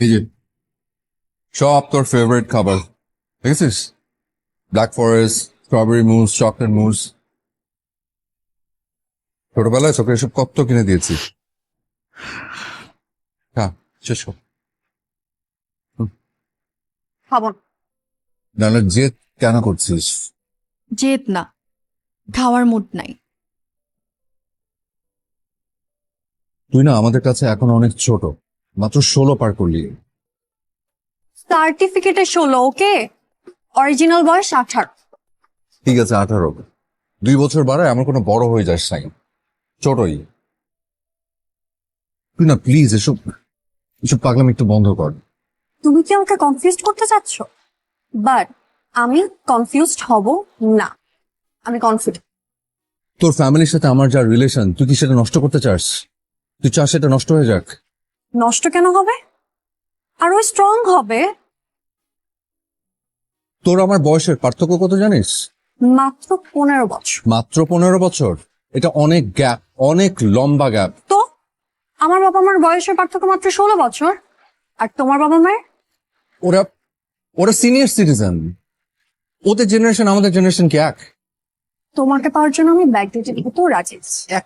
এই যে সব তোর ফেভারিট খাবার দেখেছিস? Black forest strawberry mousse chocolate mousse ছোটবেলায় তোকে এসব কত কিনে দিয়েছি। হ্যাঁ শেষ খাব। নাহলে জেদ কেন করছিস? জেদ না। খাওয়ার মুড নাই। তুই না আমাদের কাছে এখন অনেক ছোট। মাত্র ষোলো পার করলি। সার্টিফিকেটে ষোলো ওকে? অরিজিনাল বয়স আঠারো। ঠিক আছে আঠারো। দুই বছর বাড়ায় আমার কোনো বড় হয়ে যাস নাই। ছোটই। তুই না প্লিজ এসব এসব পাগলামি একটু বন্ধ কর। তুমি কি আমাকে কনফিউজ করতে চাচ্ছ? বাট আমি কনফিউজড হব না। আমি কনফিডেন্ট তোর ফ্যামিলির সাথে আমার যা রিলেশন তুই কি সেটা নষ্ট করতে চাস? তুই চাস সেটা নষ্ট হয়ে যাক? নষ্ট কেন হবে? আরও স্ট্রং হবে। তোর আমার বয়সের পার্থক্য কত জানিস? মাত্র পনেরো বছর। মাত্র পনেরো বছর? এটা অনেক গ্যাপ অনেক লম্বা গ্যাপ। তো? আমার বাবা মার বয়সের পার্থক্য মাত্র ষোলো বছর। আর তোমার বাবা মায়ের ওরা ওরা সিনিয়র সিটিজেন ওদের জেনারেশন আমাদের জেনারেশন কি এক? তোমাকে পাওয়ার জন্য আমি ব্যাগ দিতে তো রাজি এক